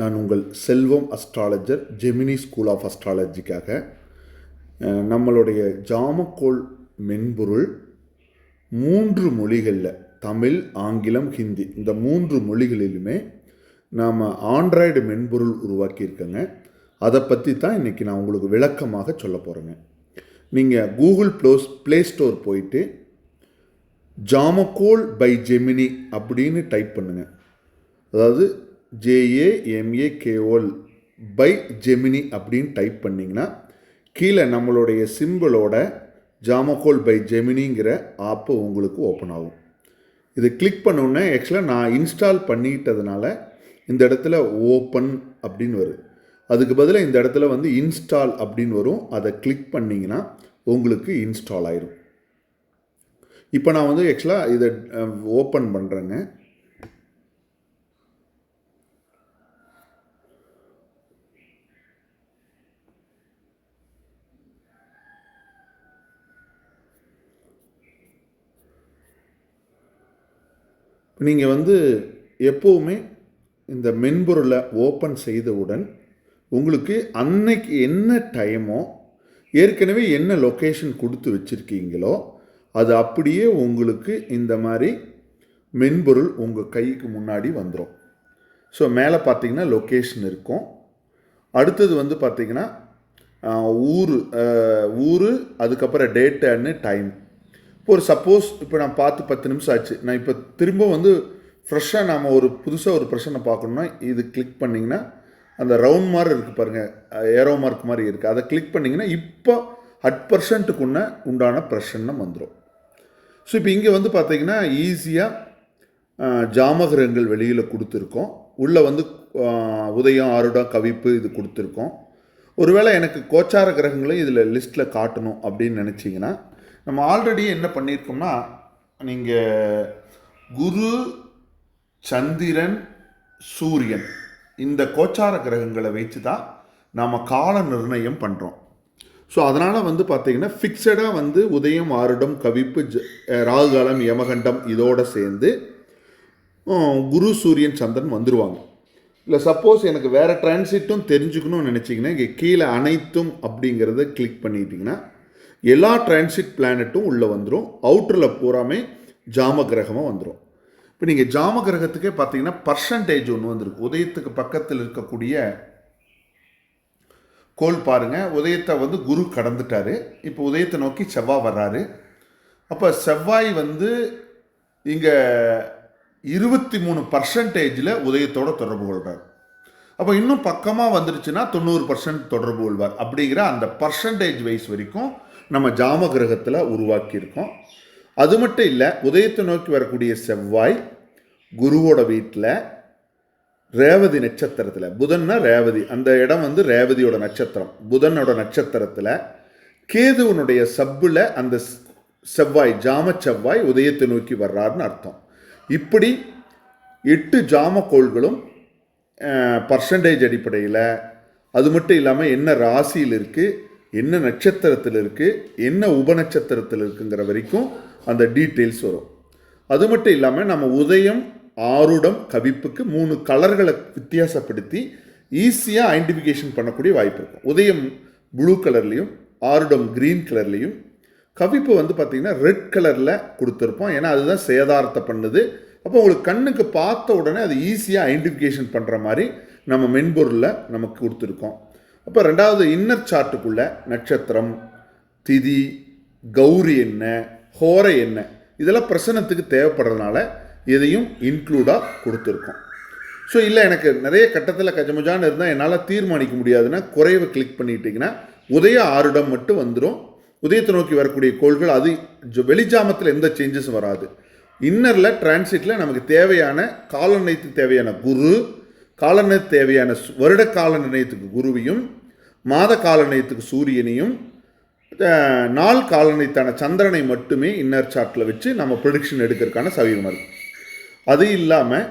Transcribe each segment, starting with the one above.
நான் உங்கள் Selvam astrologer Gemini school of அஸ்ட்ராலஜிக்காக நம்மளுடைய ஜாமக்கோள் மென்பொருள் மூன்று மொழிகளில் தமிழ் ஆங்கிலம் ஹிந்தி இந்த மூன்று மொழிகளிலுமே நாம் ஆண்ட்ராய்டு மென்பொருள் உருவாக்கியிருக்கேங்க. அதை பற்றி தான் இன்றைக்கி நான் உங்களுக்கு விளக்கமாக சொல்ல போகிறேங்க நீங்கள் கூகுள் ப்ளோஸ் ப்ளே ஸ்டோர் போயிட்டு ஜாமக்கோல் பை ஜெமினி அப்படின்னு டைப் பண்ணுங்க. அதாவது ஜேஏஎம்ஏகேஓல் பை ஜெமினி அப்படின்னு டைப் பண்ணிங்கன்னா கீழே நம்மளுடைய சிம்பிளோட ஜாமகோல் பை ஜெமினிங்கிற ஆப்பு உங்களுக்கு ஓப்பன் ஆகும். இது கிளிக் பண்ணோன்னே ஆக்சுவலாக நான் இன்ஸ்டால் பண்ணிட்டதுனால இந்த இடத்துல ஓப்பன் அப்படின்னு வரும். அதுக்கு பதிலாக இந்த இடத்துல வந்து இன்ஸ்டால் அப்படின்னு வரும். அதை கிளிக் பண்ணிங்கன்னா உங்களுக்கு இன்ஸ்டால் ஆயிரும். இப்போ நான் வந்து ஆக்சுவலாக இதை ஓப்பன் பண்ணுறேங்க நீங்கள் வந்து எப்போவுமே இந்த மென்பொருளை ஓப்பன் செய்தவுடன் உங்களுக்கு அன்னைக்கு என்ன டைமோ ஏற்கனவே என்ன லொக்கேஷன் கொடுத்து வச்சுருக்கீங்களோ அது அப்படியே உங்களுக்கு இந்த மாதிரி மென்பொருள் உங்கள் கைக்கு முன்னாடி வந்துடும் ஸோ மேலே பார்த்தீங்கன்னா லொக்கேஷன் இருக்கும். அடுத்தது வந்து பார்த்தீங்கன்னா ஊர் ஊர் அதுக்கப்புறம் டேட் அண்ட் டைம். ஒரு சப்போஸ் இப்போ நான் பார்த்து பத்து நிமிஷம் ஆச்சு. நான் இப்போ திரும்ப வந்து ஃப்ரெஷ்ஷாக நாம் ஒரு புதுசாக ஒரு பிரச்சனை பார்க்கணுன்னா இது கிளிக் பண்ணிங்கன்னா அந்த ரவுண்ட் மாதிரி இருக்குது பாருங்கள் ஏரோ மார்க் மாதிரி இருக்குது அதை கிளிக் பண்ணிங்கன்னா இப்போ ஹட் பர்சன்ட்டுக்குன்ன உண்டான பிரச்சனை வந்துடும் ஸோ இப்போ இங்கே வந்து பார்த்தீங்கன்னா ஈஸியாக ஜாமகிரகங்கள் வெளியில் கொடுத்துருக்கோம். உள்ளே வந்து உதயம் ஆருடம் கவிப்பு இது கொடுத்துருக்கோம். ஒருவேளை எனக்கு கோச்சார கிரகங்களையும் இதில் லிஸ்ட்டில் காட்டணும் அப்படின்னு நினச்சிங்கன்னா நம்ம ஆல்ரெடி என்ன பண்ணியிருக்கோம்னா நீங்கள் குரு சந்திரன் சூரியன் இந்த கோச்சார கிரகங்களை வச்சு தான் நாம் கால நிர்ணயம் பண்ணுறோம் ஸோ அதனால் வந்து பார்த்திங்கன்னா ஃபிக்ஸடாக வந்து உதயம் ஆருடம் கவிப்பு ஜ ராகுகாலம் யமகண்டம் இதோடு சேர்ந்து குரு சூரியன் சந்திரன் வந்துடுவாங்க இல்லை சப்போஸ் எனக்கு வேறு டிரான்சிட்டும் தெரிஞ்சுக்கணும்னு நினச்சிங்கன்னா இங்கே கீழே அனைத்தும் அப்படிங்கிறத கிளிக் பண்ணிட்டிங்கன்னா எல்லா டிரான்சிட் பிளானட்டும் உள்ளே வந்துடும் அவுட்டரில் பூராமே ஜாம கிரகமாக வந்துடும் இப்போ நீங்கள் ஜாம கிரகத்துக்கே பார்த்தீங்கன்னா பர்சன்டேஜ் ஒன்று வந்துருக்கு. உதயத்துக்கு பக்கத்தில் இருக்கக்கூடிய கோள் பாருங்கள் உதயத்தை வந்து குரு கடந்துட்டாரு. இப்போ உதயத்தை நோக்கி செவ்வாய் வர்றாரு. அப்போ செவ்வாய் வந்து இங்கே இருபத்தி மூணு பர்சன்டேஜில் உதயத்தோட தொடர்பு கொள்கிறார் அப்போ இன்னும் பக்கமாக வந்துருச்சுன்னா தொண்ணூறு பர்சன்ட் தொடர்பு கொள்வார் அப்படிங்கிற அந்த பர்சன்டேஜ் வைஸ் வரைக்கும் நம்ம ஜாம கிரகத்தில் உருவாக்கியிருக்கோம். அது மட்டும் இல்லை உதயத்தை நோக்கி வரக்கூடிய செவ்வாய் குருவோட வீட்டில் ரேவதி நட்சத்திரத்தில் புதன்னா ரேவதி அந்த இடம் வந்து ரேவதியோட நட்சத்திரம். புதனோட நட்சத்திரத்தில் கேதுவனுடைய சப்பில் அந்த செவ்வாய் ஜாம செவ்வாய் உதயத்தை நோக்கி வர்றாருன்னு அர்த்தம். இப்படி எட்டு ஜாம கோள்களும் பர்சன்டேஜ் அடிப்படையில் அது மட்டும் இல்லாமல் என்ன ராசியில் இருக்குது என்ன நட்சத்திரத்தில் இருக்குது என்ன உபநட்சத்திரத்தில் இருக்குங்கிற வரைக்கும் அந்த டீட்டெயில்ஸ் வரும். அது மட்டும் இல்லாமல் நம்ம உதயம் ஆருடம் கவிப்புக்கு மூணு கலர்களை வித்தியாசப்படுத்தி ஈஸியாக ஐடென்டிஃபிகேஷன் பண்ணக்கூடிய வாய்ப்பு இருக்கும். உதயம் ப்ளூ கலர்லேயும் ஆருடம் க்ரீன் கலர்லேயும் கவிப்பு வந்து பார்த்திங்கன்னா ரெட் கலரில் கொடுத்துருப்போம். ஏன்னா அதுதான் சேதாரத்தை பண்ணுது. அப்போ உங்களுக்கு கண்ணுக்கு பார்த்த உடனே அது ஈஸியாக ஐடென்டிஃபிகேஷன் பண்ணுற மாதிரி நம்ம மென்பொருளில் நமக்கு கொடுத்துருக்கோம். அப்போ ரெண்டாவது இன்னர் சார்ட்டுக்குள்ள நட்சத்திரம் திதி கௌரி என்ன ஹோரை என்ன இதெல்லாம் பிரசனத்துக்கு தேவைப்படுறதுனால இதையும் இன்க்ளூடாக கொடுத்துருக்கோம். ஸோ இல்லை எனக்கு நிறைய கட்டத்தில் கஜமுஜான்னு இருந்தால் என்னால் தீர்மானிக்க முடியாதுன்னா குறைவை கிளிக் பண்ணிட்டீங்கன்னா உதய ஆறுடம் மட்டும் வந்துடும் உதயத்தை நோக்கி வரக்கூடிய கோள்கள் அது வெளிஜாமத்தில் எந்த சேஞ்சஸும் வராது. இன்னரில் டிரான்சிட்டில் நமக்கு தேவையான கால நிர்ணயத்துக்கு தேவையான குரு கால நிர்ணயத்துக்கு தேவையான வருட கால நிர்ணயத்துக்கு குருவையும் மாத கால சூரியனையும் நாள் காலனைத்தான சந்திரனை மட்டுமே இன்னர் சார்ட்டில் வச்சு நம்ம ப்ரொடிக்ஷன் எடுக்கிறதுக்கான சௌகரியமாக இருக்கும் அது இல்லாமல்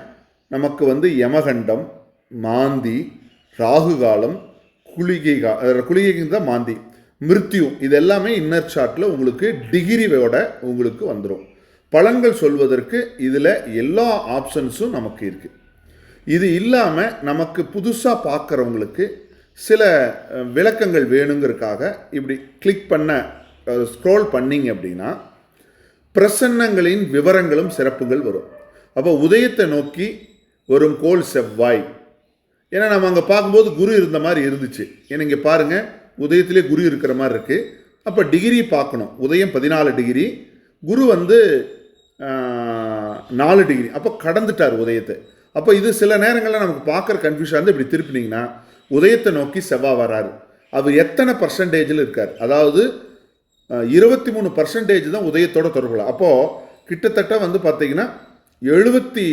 நமக்கு வந்து யமகண்டம் மாந்தி ராகு காலம் குளிகை கா அஹ் தான் மாந்தி மிருத்யு இது எல்லாமே இன்னர் சார்ட்டில் உங்களுக்கு டிகிரியோட உங்களுக்கு வந்துடும் பலன்கள் சொல்வதற்கு இதில் எல்லா ஆப்ஷன்ஸும் நமக்கு இருக்குது இது இல்லாமல் நமக்கு புதுசாக பார்க்குறவங்களுக்கு சில விளக்கங்கள் வேணுங்கிறதுக்காக இப்படி கிளிக் பண்ண ஸ்க்ரோல் பண்ணீங்க அப்படின்னா பிரசன்னங்களின் விவரங்களும் சிறப்புகள் வரும். அப்போ உதயத்தை நோக்கி வரும் கோல் செவ்வாய். ஏன்னா நம்ம அங்கே பார்க்கும்போது குரு இருந்த மாதிரி இருந்துச்சு. ஏன்னா இங்கே பாருங்கள் உதயத்திலே குரு இருக்கிற மாதிரி இருக்குது அப்போ டிகிரி பார்க்கணும். உதயம் பதினாலு டிகிரி குரு வந்து நாலு டிகிரி அப்போ கடந்துட்டார் உதயத்தை. அப்போ இது சில நேரங்களில் நமக்கு பார்க்குற கன்ஃபியூஷன் வந்து இப்படி திருப்பினீங்கன்னா உதயத்தை நோக்கி செவ்வாய் வராரு. அவர் எத்தனை பர்சன்டேஜில் இருக்கார்? அதாவது இருபத்தி மூணு பர்சன்டேஜ் தான் உதயத்தோட தொடர்புல. அப்போது கிட்டத்தட்ட வந்து பார்த்தீங்கன்னா எழுபத்தி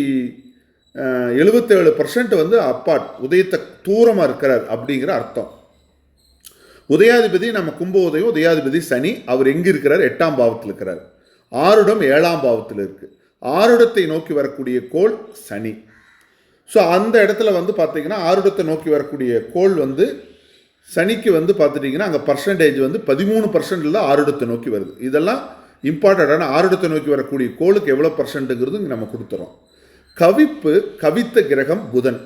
எழுபத்தேழு பர்சன்ட் வந்து அப்பாட் உதயத்தை தூரமாக இருக்கிறார் அப்படிங்கிற அர்த்தம். உதயாதிபதி நம்ம கும்ப உதயம் உதயாதிபதி சனி அவர் எங்கே இருக்கிறார்? எட்டாம் பாவத்தில் இருக்கிறார். ஆருடம் ஏழாம் பாவத்தில் இருக்குது ஆருடத்தை நோக்கி வரக்கூடிய கோள் சனி. ஸோ அந்த இடத்துல வந்து பார்த்தீங்கன்னா ஆருடத்தை நோக்கி வரக்கூடிய கோள் வந்து சனிக்கு வந்து பார்த்துட்டிங்கன்னா அங்கே பர்சன்டேஜ் வந்து பதிமூணு பர்சன்டில் ஆருடத்தை நோக்கி வருது. இதெல்லாம் இம்பார்ட்டண்ட்டான ஆருடத்தை நோக்கி வரக்கூடிய கோளுக்கு எவ்வளோ பர்சன்ட்டுங்கிறது இங்கே நம்ம கொடுத்துறோம். கவிப்பு கவித்த கிரகம் புதன்.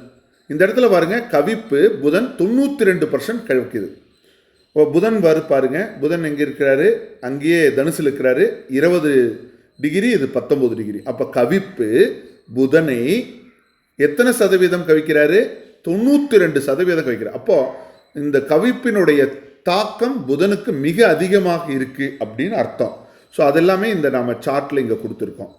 இந்த இடத்துல பாருங்க கவிப்பு புதன் தொண்ணூற்றி ரெண்டு பர்சன்ட் கழிக்குது இப்போ புதன் வரு பாருங்கள் புதன் எங்கே இருக்கிறாரு? அங்கேயே தனுசில் இருக்கிறாரு. இருபது டிகிரி இது பத்தொம்பது டிகிரி. அப்போ கவிப்பு புதனை எத்தனை சதவீதம் கவிக்கிறாரு? தொண்ணூற்றி ரெண்டு சதவீதம் கவிக்கிறார். அப்போ இந்த கவிப்பினுடைய தாக்கம் புதனுக்கு மிக அதிகமாக இருக்கு அப்படின்னு அர்த்தம். ஸோ அதெல்லாமே இந்த நாம் சார்ட்டில் இங்கே கொடுத்துருக்கோம்.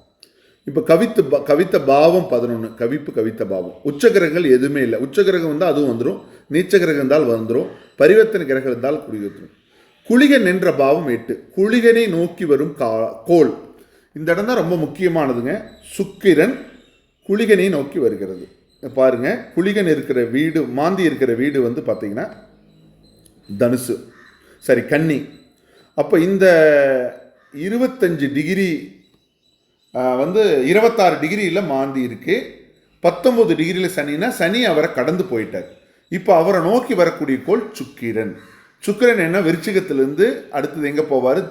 இப்போ கவித்து பா- கவித்த பாவம் பதினொன்று கவிப்பு கவித்த பாவம். உச்சகிரகங்கள் எதுவுமே இல்லை. உச்சகிரகம் வந்தால் அதுவும் வந்துடும் நீச்ச கிரகம் இருந்தால் வந்துடும் பரிவர்த்தனை கிரகம் இருந்தால் குடி வந்துடும் குளிகன் நின்ற பாவம் எட்டு. குளிகனை நோக்கி வரும் கா கோள். இந்த இடம் தான் ரொம்ப முக்கியமானதுங்க. சுக்கிரன் குளிகனை நோக்கி வருகிறது. பாருங்கள் குளிகன் இருக்கிற வீடு மாந்தி இருக்கிற வீடு வந்து பார்த்தீங்கன்னா தனுசு. சரி கன்னி. அப்போ இந்த இருபத்தஞ்சு டிகிரி வந்து இருபத்தாறு டிகிரியில் மாந்தி இருக்குது பத்தொம்போது டிகிரியில் சனினா சனி அவரை கடந்து போயிட்டார். இப்போ அவரை நோக்கி வரக்கூடிய கோள் சுக்கிரன். சுக்கிரன் என்ன? விருச்சிகத்திலேருந்து அடுத்தது எங்கே போவார்?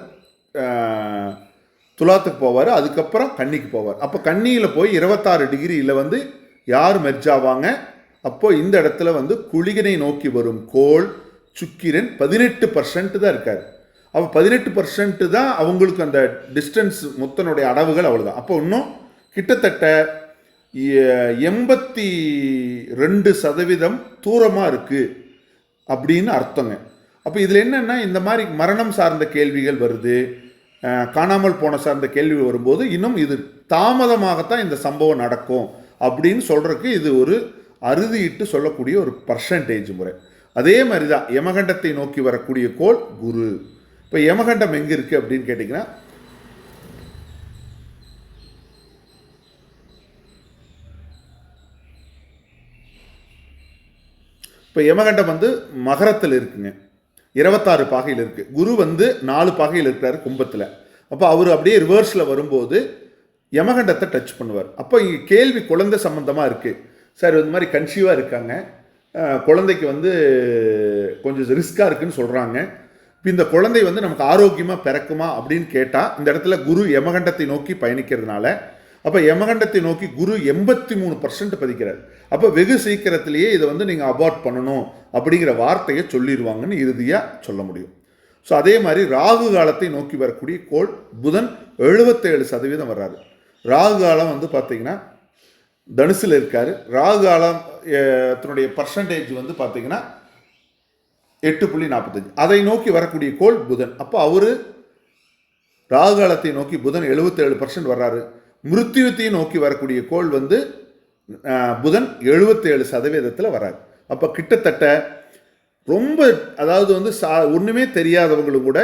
துலாத்துக்கு போவார் அதுக்கப்புறம் கன்னிக்கு போவார். அப்போ கன்னியில் போய் இருபத்தாறு டிகிரியில் வந்து யார் மெர்ஜ் ஆவாங்க அப்போது இந்த இடத்துல வந்து குளிகனை நோக்கி வரும் கோள் சுக்கிரன் பதினெட்டு பர்சன்ட் தான் இருக்கார். அப்போ பதினெட்டு பர்சன்ட் தான் அவங்களுக்கு அந்த டிஸ்டன்ஸ் முத்தனுடைய அடவுகள் அவ்வளோதான் அப்போ இன்னும் கிட்டத்தட்ட எண்பத்தி ரெண்டு சதவீதம் தூரமாக இருக்குது அப்படின்னு அர்த்தங்க. அப்போ இதில் என்னென்னா இந்த மாதிரி மரணம் சார்ந்த கேள்விகள் வருது. காணாமல் போன சார்ந்த கேள்வி வரும்போது இன்னும் இது தாமதமாகத்தான் இந்த சம்பவம் நடக்கும் அப்படின்னு சொல்கிறதுக்கு இது ஒரு அறுதியிட்டு சொல்லக்கூடிய ஒரு பர்சன்டேஜ் முறை. அதே மாதிரி தான் யமகண்டத்தை நோக்கி வரக்கூடிய கோள் குரு. இப்போ யமகண்டம் எங்கே இருக்குது அப்படின்னு கேட்டிங்கன்னா இப்போ யமகண்டம் வந்து மகரத்தில் இருக்குங்க. இருபத்தாறு பாகையில் இருக்குது குரு வந்து நாலு பாகையில் இருக்கிறார் கும்பத்தில். அப்போ அவர் அப்படியே ரிவர்ஸில் வரும்போது யமகண்டத்தை டச் பண்ணுவார். அப்போ இங்கே கேள்வி குழந்தை சம்மந்தமாக இருக்குது சார் இந்த மாதிரி கன்சீவாக இருக்காங்க. குழந்தைக்கு வந்து கொஞ்சம் ரிஸ்க்காக இருக்குதுன்னு சொல்கிறாங்க இப்போ இந்த குழந்தை வந்து நமக்கு ஆரோக்கியமாக பிறக்குமா அப்படின்னு கேட்டால் இந்த இடத்துல குரு யமகண்டத்தை நோக்கி பயணிக்கிறதுனால அப்போ யமகண்டத்தை நோக்கி குரு எண்பத்தி மூணு பர்சன்ட் பதிக்கிறார். அப்போ வெகு சீக்கிரத்திலேயே இதை வந்து நீங்கள் அபார்ட் பண்ணணும் அப்படிங்கிற வார்த்தையை சொல்லிடுவாங்கன்னு இறுதியாக சொல்ல முடியும். ஸோ அதே மாதிரி ராகு காலத்தை நோக்கி வரக்கூடிய கோள் புதன் எழுபத்தேழு சதவீதம் வர்றாரு. ராகு காலம் வந்து பார்த்தீங்கன்னா தனுசில் இருக்கார். ராகு காலம் தன்னுடைய பர்சன்டேஜ் வந்து பார்த்தீங்கன்னா எட்டு புள்ளி நாற்பத்தஞ்சு. அதை நோக்கி வரக்கூடிய கோள் புதன். அப்போ அவர் ராகு காலத்தை நோக்கி புதன் 77% பர்சன்ட் வர்றாரு. மிருத்யுத்தையும் நோக்கி வரக்கூடிய கோள் வந்து புதன் 77% சதவீதத்தில் வராது அப்போ கிட்டத்தட்ட ரொம்ப அதாவது வந்து சா ஒன்றுமே தெரியாதவங்களும் கூட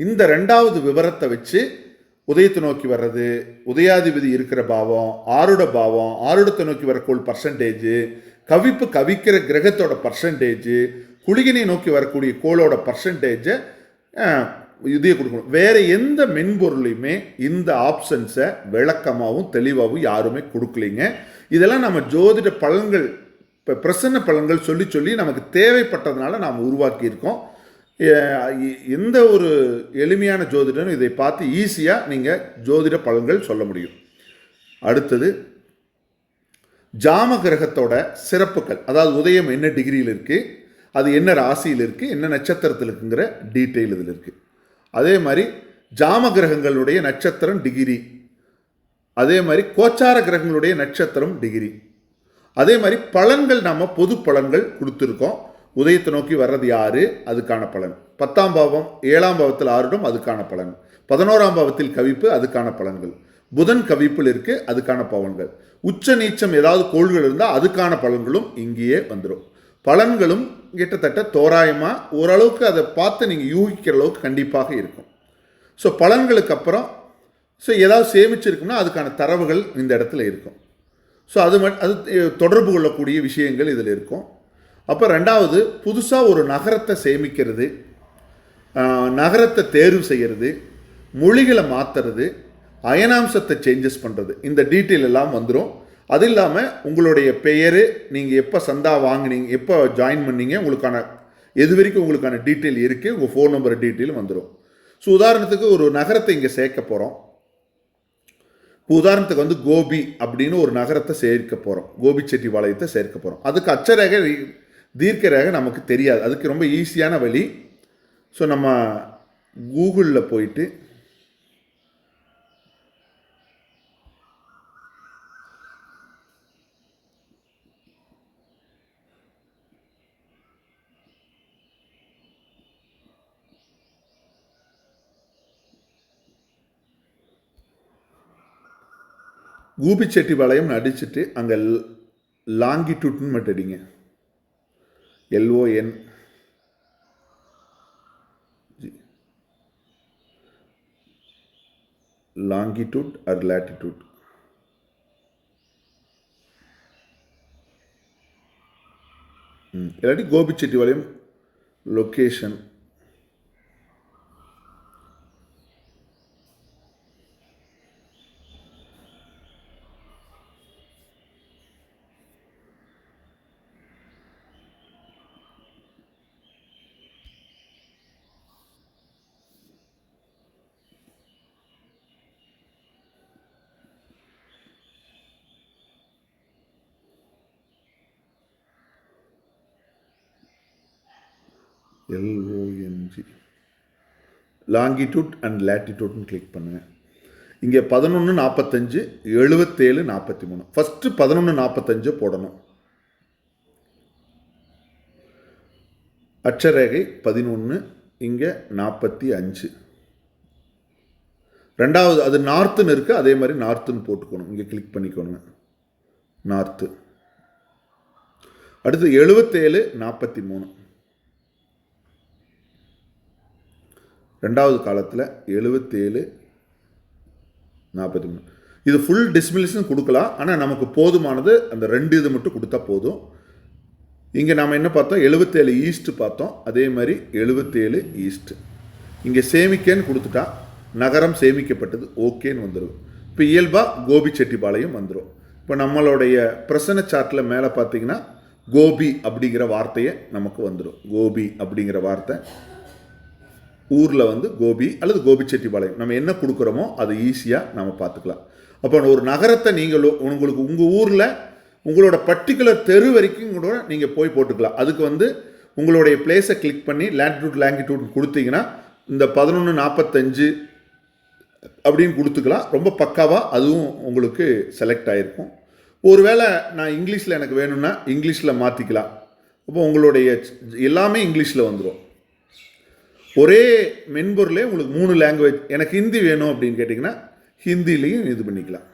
இந்த ரெண்டாவது விவரத்தை வச்சு உதயத்தை நோக்கி வர்றது உதயாதிபதி இருக்கிற பாவம் ஆருட பாவம் ஆருடத்தை நோக்கி வர கோள் பர்சன்டேஜ் கவிப்பு கவிக்கிற கிரகத்தோட பர்சன்டேஜு குளிகினை நோக்கி வரக்கூடிய கோளோட பர்சன்டேஜை இதையே கொடுக்கணும். வேற எந்த மென்பொருளையுமே இந்த ஆப்ஷன்ஸை விளக்கமாகவும் தெளிவாகவும் யாருமே கொடுக்கலைங்க. இதெல்லாம் நம்ம ஜோதிட பலன்கள் இப்போ பிரசன்ன பலன்கள் சொல்லி சொல்லி நமக்கு தேவைப்பட்டதுனால நாம் உருவாக்கியிருக்கோம். எந்த ஒரு எளிமையான ஜோதிடரும் இதை பார்த்து ஈஸியாக நீங்கள் ஜோதிட பலன்கள் சொல்ல முடியும். அடுத்தது ஜாம கிரகத்தோட சிறப்புகள். அதாவது உதயம் என்ன டிகிரியில் இருக்குது அது என்ன ராசியில் இருக்குது என்ன நட்சத்திரத்தில் இருக்குங்கிற டீட்டெயில் இதில் இருக்குது அதே மாதிரி ஜாம கிரகங்களுடைய நட்சத்திரம் டிகிரி. அதே மாதிரி கோச்சார கிரகங்களுடைய நட்சத்திரம் டிகிரி. அதே மாதிரி பலன்கள் நம்ம பொது பலன்கள் கொடுத்துருக்கோம். உதயத்தை நோக்கி வர்றது யாரு? அதுக்கான பலன். பத்தாம் பாவம் ஏழாம் பாவத்தில் ஆறுடும் அதுக்கான பலன். பதினோராம் பாவத்தில் கவிப்பு அதுக்கான பலன்கள். புதன் கவிப்பில் இருக்குது அதுக்கான பலன்கள் உச்ச நீச்சம் ஏதாவது கோள்கள் இருந்தால் அதுக்கான பலன்களும் இங்கேயே வந்துடும் பலன்களும் கிட்டத்தட்ட தோராயமாக ஓரளவுக்கு அதை பார்த்து நீங்கள் யூகிக்கிற அளவுக்கு கண்டிப்பாக இருக்கும். ஸோ பலன்களுக்கு அப்புறம் ஸோ ஏதாவது சேமிச்சிருக்குன்னா அதுக்கான தரவுகள் இந்த இடத்துல இருக்கும். ஸோ அது மட் அது தொடர்பு கொள்ளக்கூடிய விஷயங்கள் இதில் இருக்கும். அப்போ ரெண்டாவது புதுசாக ஒரு நகரத்தை சேமிக்கிறது நகரத்தை தேர்வு செய்கிறது மொழிகளை மாற்றுறது அயனாம்சத்தை சேஞ்சஸ் பண்ணுறது இந்த டீட்டெயில் எல்லாம் வந்துடும் அது இல்லாமல் உங்களுடைய பெயர் நீங்கள் எப்போ சந்தா வாங்குனீங்க எப்போ ஜாயின் பண்ணீங்க உங்களுக்கான எது வரைக்கும் உங்களுக்கான டீட்டெயில் இருக்குது உங்கள் ஃபோன் நம்பர் டீட்டெயில் வந்துடும் ஸோ உதாரணத்துக்கு ஒரு நகரத்தை இங்கே சேர்க்க போகிறோம் இப்போ உதாரணத்துக்கு வந்து கோபி அப்படின்னு ஒரு நகரத்தை சேர்க்க போகிறோம் கோபிச்செட்டிபாளையத்தை சேர்க்க போகிறோம் அதுக்கு அச்சரேகை தீர்க்க ரேகை நமக்கு தெரியாது. அதுக்கு ரொம்ப ஈஸியான வழி. ஸோ நம்ம கூகுளில் போயிட்டு கூபிச்செட்டிபாளையம் அடிச்சுட்டு அங்கே லாங்கிடியூட்னு மட்டும் அடிங்க. L O N. Longitude or latitude? ம் இல்லாட்டி Gobichettipalayam location L O N G longitude and லேட்டிடியூட்னு click பண்ணுங்கள் இங்கே பதினொன்று நாற்பத்தஞ்சு எழுபத்தேழு நாற்பத்தி மூணு ஃபஸ்ட்டு பதினொன்று நாற்பத்தஞ்சு போடணும். அட்சரேகை பதினொன்று இங்கே நாற்பத்தி அஞ்சு. ரெண்டாவது அது நார்த்துன்னு இருக்குது அதே மாதிரி நார்த்துன்னு போட்டுக்கணும். இங்கே கிளிக் பண்ணிக்கோங்க நார்த்து அடுத்து எழுபத்தேழு நாற்பத்தி மூணு ரெண்டாவது காலத்தில் எழுபத்தேழு நாற்பத்தி மூணு. இது ஃபுல் டிஸ்மிலிஷன் கொடுக்கலாம். ஆனால் நமக்கு போதுமானது அந்த ரெண்டு இது மட்டும் கொடுத்தா போதும். இங்கே நாம் என்ன பார்த்தோம்? எழுபத்தேழு ஈஸ்ட் பார்த்தோம். அதே மாதிரி எழுபத்தேழு ஈஸ்ட் இங்கே சேமிக்கன்னு கொடுத்துட்டா நகரம் சேமிக்கப்பட்டது ஓகேன்னு வந்துடும் இப்போ இயல்பாக கோபி செட்டிபாளையம் வந்துடும் இப்போ நம்மளுடைய பிரசன்ன சார்ட்டில் மேலே பார்த்தீங்கன்னா கோபி அப்படிங்கிற வார்த்தையை நமக்கு வந்துடும் கோபி அப்படிங்கிற வார்த்தை. ஊரில் வந்து கோபி அல்லது கோபிச்செட்டிப்பாளையம். நம்ம என்ன கொடுக்குறோமோ அதை ஈஸியாக நம்ம பார்த்துக்கலாம். அப்போ ஒரு நகரத்தை நீங்கள் உங்களுக்கு உங்கள் ஊரில் உங்களோட பர்டிகுலர் தெரு வரைக்கும் கூட நீங்கள் போய் போட்டுக்கலாம். அதுக்கு வந்து உங்களுடைய பிளேஸை கிளிக் பண்ணி லேண்டிடியூட் லேங்கிடியூட் கொடுத்தீங்கன்னா இந்த பதினொன்று நாற்பத்தஞ்சு அப்படின்னு கொடுத்துக்கலாம். ரொம்ப பக்காவாக அதுவும் உங்களுக்கு செலக்ட் ஆகிருக்கும் ஒருவேளை நான் இங்கிலீஷில் எனக்கு வேணும்னா இங்கிலீஷில் மாற்றிக்கலாம் அப்போ உங்களுடைய எல்லாமே இங்கிலீஷில் வந்துடும் ஒரே மென்பொருளே உங்களுக்கு மூணு லாங்குவேஜ் எனக்கு ஹிந்தி வேணும் அப்படின்னு கேட்டிங்கன்னா ஹிந்திலையும் இது பண்ணிக்கலாம்.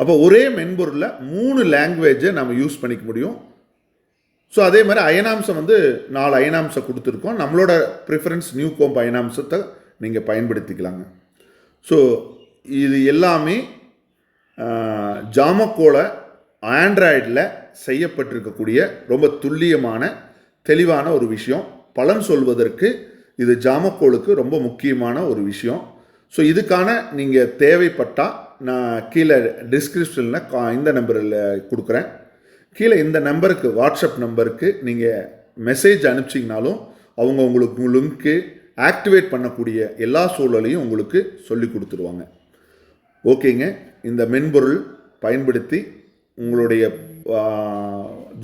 அப்போ ஒரே மென்பொருளில் மூணு லாங்குவேஜை நம்ம யூஸ் பண்ணிக்க முடியும். ஸோ அதே மாதிரி அயனாம்சம் வந்து நாலு அயனாம்சம் கொடுத்துருக்கோம். நம்மளோட ப்ரிஃபரன்ஸ் நியூ கோம்ப் அயனாம்சத்தை நீங்கள் பயன்படுத்திக்கலாங்க. ஸோ இது எல்லாமே ஜாமக்கோல ஆண்ட்ராய்டில் செய்யப்பட்டிருக்கக்கூடிய ரொம்ப துல்லியமான தெளிவான ஒரு விஷயம். பலன் சொல்வதற்கு இது ஜாமக்கோளுக்கு ரொம்ப முக்கியமான ஒரு விஷயம். ஸோ இதுக்கான நீங்கள் தேவைப்பட்டால் நான் கீழே டிஸ்கிரிப்ஷனில் கா இந்த நம்பரில் கொடுக்குறேன். கீழே இந்த நம்பருக்கு வாட்ஸ்அப் நம்பருக்கு நீங்கள் மெசேஜ் அனுப்பிச்சிங்கனாலும் அவங்க உங்களுக்கு லிங்க்கு ஆக்டிவேட் பண்ணக்கூடிய எல்லா சூழலையும் உங்களுக்கு சொல்லி கொடுத்துருவாங்க. ஓகேங்க. இந்த மென்பொருள் பயன்படுத்தி உங்களுடைய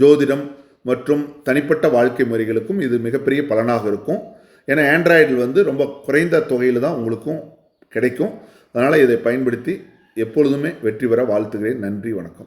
ஜோதிடம் மற்றும் தனிப்பட்ட வாழ்க்கை முறைகளுக்கும் இது மிகப்பெரிய பலனாக இருக்கும். ஏன்னா ஆண்ட்ராய்டில் வந்து ரொம்ப குறைந்த தொகையில் தான் உங்களுக்கும் கிடைக்கும். அதனால் இதை பயன்படுத்தி எப்பொழுதுமே வெற்றி பெற வாழ்த்துகிறேன். நன்றி வணக்கம்.